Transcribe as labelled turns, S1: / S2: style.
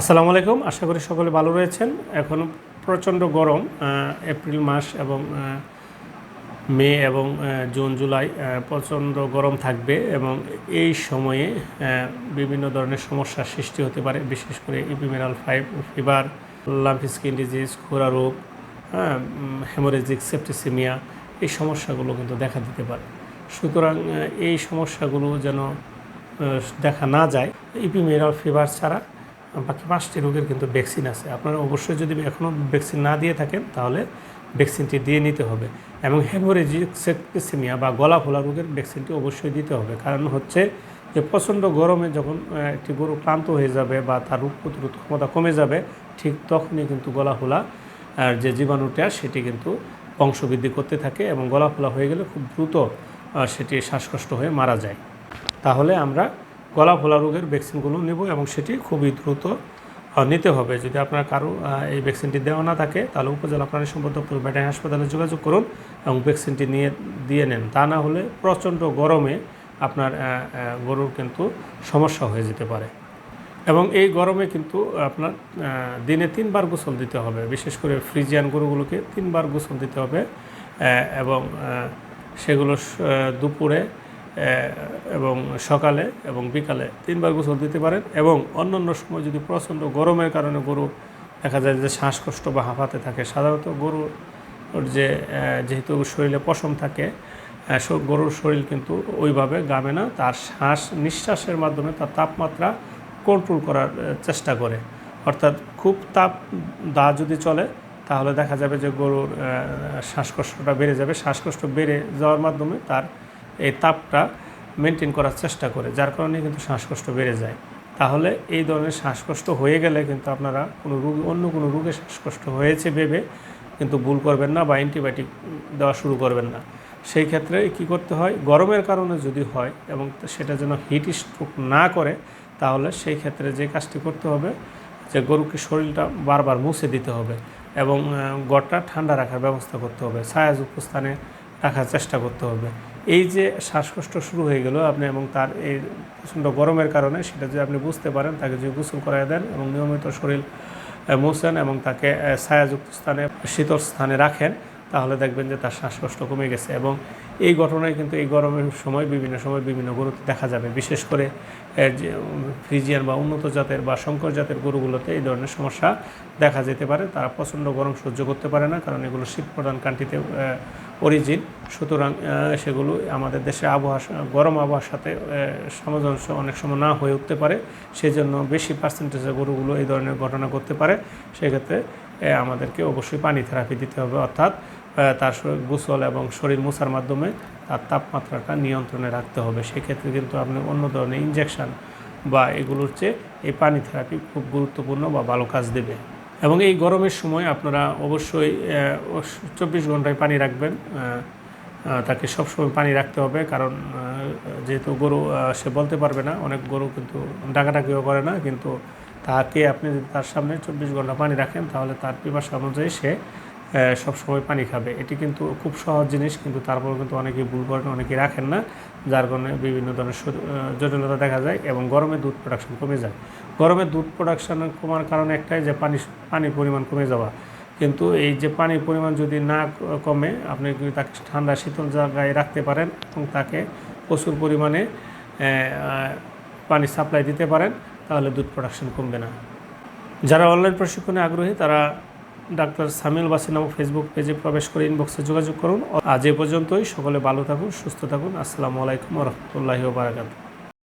S1: আসসালামু আলাইকুম, আশা করি সকলে ভালো রয়েছেন। এখন প্রচণ্ড গরম এপ্রিল মাস এবং মে এবং জুন, জুলাই প্রচণ্ড গরম থাকবে এবং এই সময়ে বিভিন্ন ধরনের সমস্যার সৃষ্টি হতে পারে, বিশেষ করে ephemeral five fever lumpy skin disease খোরা রোগ হ্যাঁ হেমোরেজিক সেপ্টিসিমিয়া এই সমস্যাগুলো কিন্তু দেখা দিতে পারে। সুতরাং এই সমস্যাগুলো যেন দেখা না যায় ইপিমেরাল ফিভার ছাড়া বাকি পাঁচটি রোগের কিন্তু ভ্যাকসিন আছে। আপনারা অবশ্যই যদি এখনও ভ্যাকসিন না দিয়ে থাকেন, তাহলে ভ্যাকসিনটি দিয়ে নিতে হবে। এবং হেমোরেজিক সেপ্টিসিমিয়া বা গলা ফোলা রোগের ভ্যাকসিনটি অবশ্যই দিতে হবে। কারণ হচ্ছে যে প্রচণ্ড গরমে যখন একটি গরু ক্লান্ত হয়ে যাবে বা তার রোগ প্রতিরোধ ক্ষমতা কমে যাবে, ঠিক তখনই কিন্তু গলা ফোলা আর যে জীবাণুটা, সেটি কিন্তু বংশবৃদ্ধি করতে থাকে এবং গলা ফোলা হয়ে গেলে খুব দ্রুত সেটি শ্বাসকষ্ট হয়ে মারা যায়। তাহলে আমরা গলা ফোলা রোগের ভ্যাকসিনগুলো নেব এবং সেটি খুবই দ্রুত নিতে হবে। যদি আপনার কারও এই ভ্যাকসিনটি দেওয়া না থাকে, তাহলে উপজেলা প্রাণী সম্পদ দপ্তর ব্যাটারি হাসপাতালে যোগাযোগ করুন এবং ভ্যাকসিনটি নিয়ে, দিয়ে নেন। তা না হলে প্রচণ্ড গরমে আপনার গরুর কিন্তু সমস্যা হয়ে যেতে পারে। এবং এই গরমে কিন্তু আপনার দিনে তিনবার গোসল দিতে হবে। বিশেষ করে ফ্রিজিয়ান গরুগুলোকে তিনবার গোসল দিতে হবে এবং সেগুলো দুপুরে এবং সকালে এবং বিকালে তিনবার গোসল দিতে পারেন এবং অন্যান্য সময় যদি প্রচণ্ড গরমের কারণে গরু দেখা যায় যে শ্বাসকষ্ট বা হাঁপাতে থাকে, সাধারণত গরু ওর যে যেহেতু শরীরে পশম থাকে গরুর শরীর কিন্তু ওইভাবে গাবে না, তার শ্বাস নিঃশ্বাসের মাধ্যমে তার তাপমাত্রা কন্ট্রোল করার চেষ্টা করে। অর্থাৎ খুব তাপ দা যদি চলে, তাহলে দেখা যাবে যে গরুর শ্বাসকষ্টটা বেড়ে যাবে। শ্বাসকষ্ট বেড়ে যাওয়ার মাধ্যমে তার এই তাপটা মেনটেন করার চেষ্টা করে, যার কারণে কিন্তু শ্বাসকষ্ট বেড়ে যায়। তাহলে এই ধরনের শ্বাসকষ্ট হয়ে গেলে কিন্তু আপনারা কোনো রোগ, অন্য কোনো রোগে শ্বাসকষ্ট হয়েছে ভেবে কিন্তু ভুল করবেন না বা অ্যান্টিবায়োটিক দেওয়া শুরু করবেন না। সেই ক্ষেত্রে কি করতে হয়? গরমের কারণে যদি হয় এবং সেটা যেন হিট স্ট্রোক না করে, তাহলে সেই ক্ষেত্রে যে কাজটি করতে হবে, যে গরুকে শরীরটা বারবার মুছে দিতে হবে এবং গড়টা ঠান্ডা রাখার ব্যবস্থা করতে হবে। ছায়াযুক্ত স্থানে রাখার চেষ্টা করতে হবে। এই যে শ্বাসকষ্ট শুরু হয়ে গেল আপনি এবং তার এই প্রচণ্ড গরমের কারণে সেটা যদি আপনি বুঝতে পারেন, তাকে যদি গোসল করাই দেন এবং নিয়মিত শরীর মোছেন এবং তাকে ছায়াযুক্ত স্থানে, শীতল স্থানে রাখেন তাহলে দেখবেন যে তার শ্বাসকষ্ট কমে গেছে এবং এই ঘটনায় কিন্তু এই গরমের সময়, বিভিন্ন সময় বিভিন্ন গরুতে দেখা যাবে। বিশেষ করে ফ্রিজিয়ান বা উন্নত জাতের বা শঙ্কর জাতের গরুগুলোতে এই ধরনের সমস্যা দেখা যেতে পারে। তারা প্রচণ্ড গরম সহ্য করতে পারে না, কারণ এগুলো শীত প্রধান কান্ট্রিতে অরিজিন। সুতরাং সেগুলো আমাদের দেশে আবহাওয়া, গরম আবহাওয়ার সাথে সামঞ্জস্য অনেক সময় না হয়ে উঠতে পারে। সেই জন্য বেশি পার্সেন্টেজের গরুগুলো এই ধরনের ঘটনা করতে পারে। সেক্ষেত্রে আমাদেরকে অবশ্যই পানি থেরাপি দিতে হবে, অর্থাৎ তার গোসল এবং শরীর মোছার মাধ্যমে তার তাপমাত্রাটা নিয়ন্ত্রণে রাখতে হবে। সেক্ষেত্রে কিন্তু আপনি অন্য ধরনের ইনজেকশান বা এগুলোর চেয়ে এই পানি থেরাপি খুব গুরুত্বপূর্ণ বা ভালো কাজ দেবে। এবং এই গরমের সময় আপনারা অবশ্যই চব্বিশ ঘন্টায় পানি রাখবেন। তাকে সবসময় পানি রাখতে হবে কারণ যেহেতু গরু সে বলতে পারবে না, অনেক গরু কিন্তু ডাকাডাকিও করে না। কিন্তু তাকে আপনি যদি তার সামনে চব্বিশ ঘণ্টা পানি রাখেন তাহলে তার পিপাসা অনুযায়ী সে সবসময় পানি খাবে। এটি কিন্তু খুব সহজ জিনিস, কিন্তু তারপর কিন্তু অনেকেই ভুল করেন অনেকেই রাখেন না। যার কারণে বিভিন্ন ধরনের জটিলতা দেখা যায় এবং গরমে দুধ প্রোডাকশন কমে যায়। গরমে দুধ প্রোডাকশন কমার কারণ একটাই যে পানি পানির পরিমাণ কমে যাওয়া। কিন্তু এই যে পানির পরিমাণ যদি না কমে, আপনি তাকে ঠান্ডা শীতল জায়গায় রাখতে পারেন এবং তাকে প্রচুর পরিমাণে পানি সাপ্লাই দিতে পারেন, তাহলে দুধ প্রোডাকশন কমবে না। যারা অনলাইন প্রশিক্ষণে আগ্রহী, তারা ডাক্তার সামিল বাসি নামক ফেসবুক পেজে প্রবেশ করে ইনবক্সে যোগাযোগ করুন। আজ এ পর্যন্তই। সকলে ভালো থাকুন, সুস্থ থাকুন। আসসালামু আলাইকুম রহমতুল্লাহি বারাকাতু